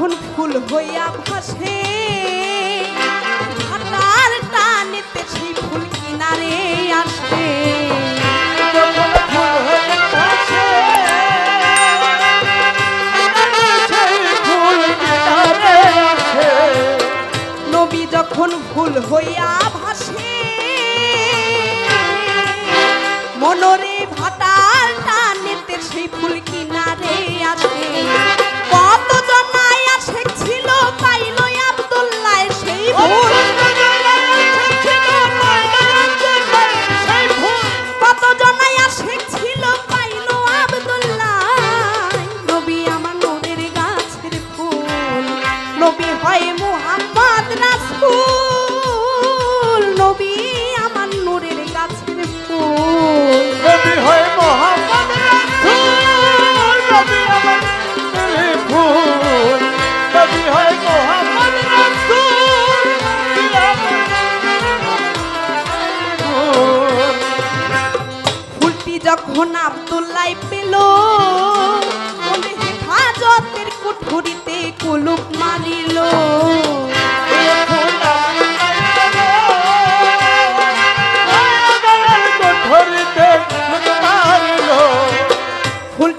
যখন ফুল হইয়া ভাসে ভাটার টানেতে সেই ফুল কিনারে আসে। নবী যখন ফুল হইয়া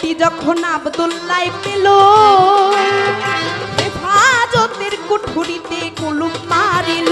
কি যখন আবদুল্লাই পেল? হেফাজতের কুঠুরিতে কুলুপ মারিল।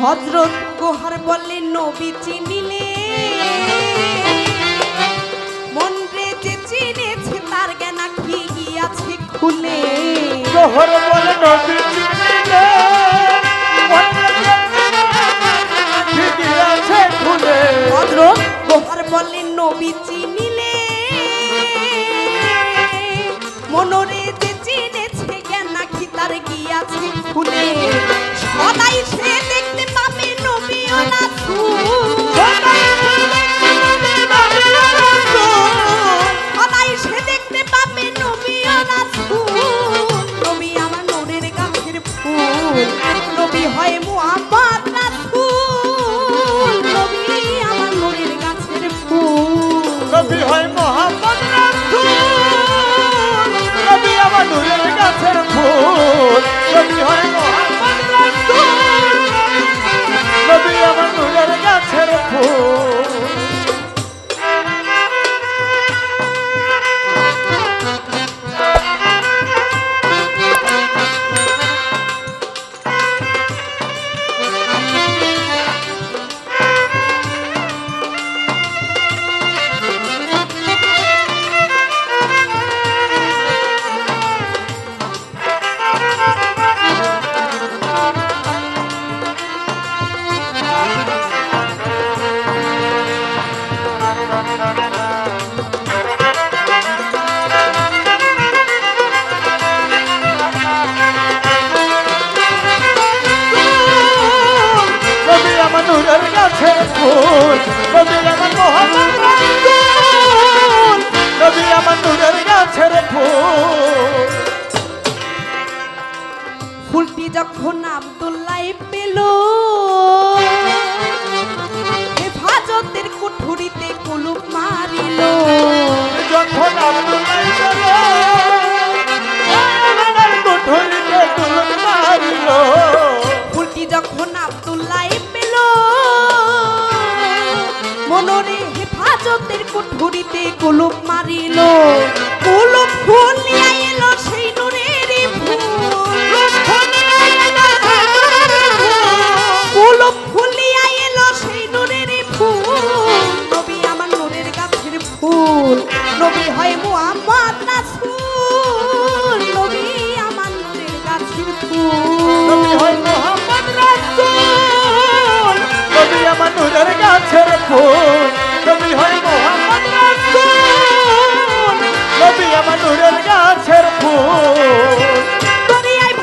হজরত গোহার বলে নবী চিনিলে? মন রে যে চিনেছে তার জ্ঞানা কি গিয়াছে খুলে? গোহর বলে নবী চিনিলে? হজরত বলে নবী চিনিলে? মনরে যে চিনেছে জ্ঞান নাকি তার গিয়াছে খুলে? মনরে হেফাজতের কুঠুরিতে কুলুপ মারিল। কুলুপ ফুল এলো সেই নুরের কুলুপ ফুল এলো সেই নুরের ফুল। নবী আমার নুরের গাছের ফুল। নবী হয় মুহাম্মদ রাসূল। নবী আমার নুরের গাছের ফুল। নবী হয় মোহাম্মদ রাসূল। নবী আমার নূরের গাছের ফুল নবী হয় মোহাম্মদ রাসূল। নবী আমার নূরের গাছের ফুল। দরিয়ায়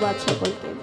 ধন্যবাদ সকলকে।